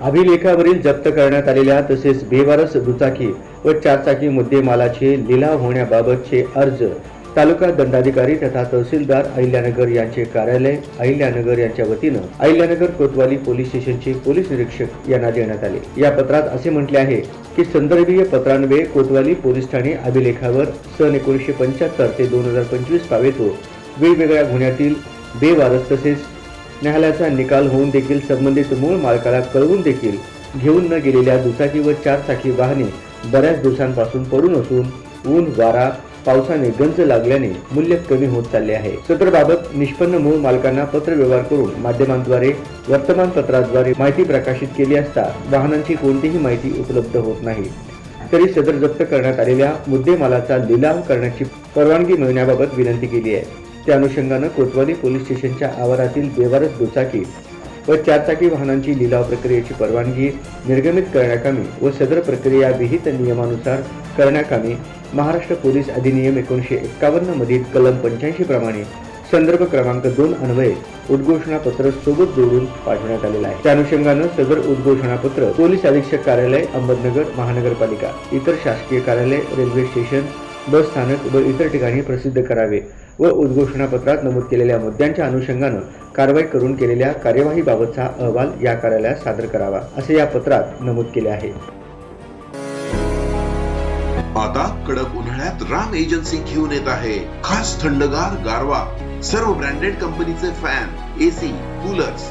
अभिलेखावरील जप्त करण्यात आलेल्या तसेच बेवारस दुचाकी व चारचाकी मुद्देमालाचे लिलाव होण्याबाबतचे अर्ज तालुका दंडाधिकारी तथा तहसीलदार अहिल्यानगर यांचे कार्यालय अहिल्यानगर यांच्या वतीनं अहिल्यानगर कोतवाली पोलीस स्टेशनचे पोलीस निरीक्षक यांना देण्यात आले. या पत्रात असे म्हटले आहे की संदर्भीय पत्रान्वये कोतवाली पोलीस ठाणे अभिलेखावर सन एकोणीसशे पंच्याहत्तर ते दोन हजार पंचवीस पावेतो वेगवेगळ्या गुन्ह्यातील बेवारस तसेच न्यायालयाचा निकाल होऊन देखील संबंधित मूळ मालकाला कळवून देखील घेऊन न गेलेल्या दुचाकी व चारचाकी वाहने बऱ्याच दिवसांपासून पडून असून ऊन वारा पावसाने गंज लागल्याने मूल्य कमी होत चालले आहे. सदरबाबत निष्पन्न मूळ मालकांना पत्र व्यवहार करून माध्यमांद्वारे वर्तमानपत्राद्वारे माहिती प्रकाशित केली असता वाहनांची कोणतीही माहिती उपलब्ध होत नाही. तरी सदर जप्त करण्यात आलेल्या मुद्देमालाचा लिलाव करण्याची परवानगी मिळण्याबाबत विनंती केली आहे. त्या अनुषंगानं कोतवाली पोलीस स्टेशनच्या आवारातील बेवारस दुचाकी व चारचाकी वाहनांची लिलाव प्रक्रियेची परवानगी निर्गमित करण्याकामी व सदर प्रक्रिया विहित नियमानुसार करण्याकामी महाराष्ट्र पोलीस अधिनियम एकोणीसशे एक्कावन्न मधील कलम पंच्याऐंशी प्रमाणे संदर्भ क्रमांक दोन अन्वये उद्घोषणापत्र सोबत जोडून पाठवण्यात आलेलं आहे. त्या अनुषंगानं सदर उद्घोषणापत्र पोलीस अधीक्षक कार्यालय अहमदनगर महानगरपालिका इतर शासकीय कार्यालय रेल्वे स्टेशन बस स्थानक व इतर ठिकाणी प्रसिद्ध करावे व उद्घोषणापत्रात नमूद केलेल्या मुद्द्यांच्या अनुषंगानं कारवाई करून केलेल्या कार्यवाहीबाबतचा अहवाल या कार्यालयात सादर करावा असे या पत्रात नमूद केले आहे. आता कडक उन्हाळ्यात राम एजन्सी घेऊन येत आहे. खास थंडगार गारवा सर्व ब्रँडेड कंपनीचे फॅन एसी कूलर्स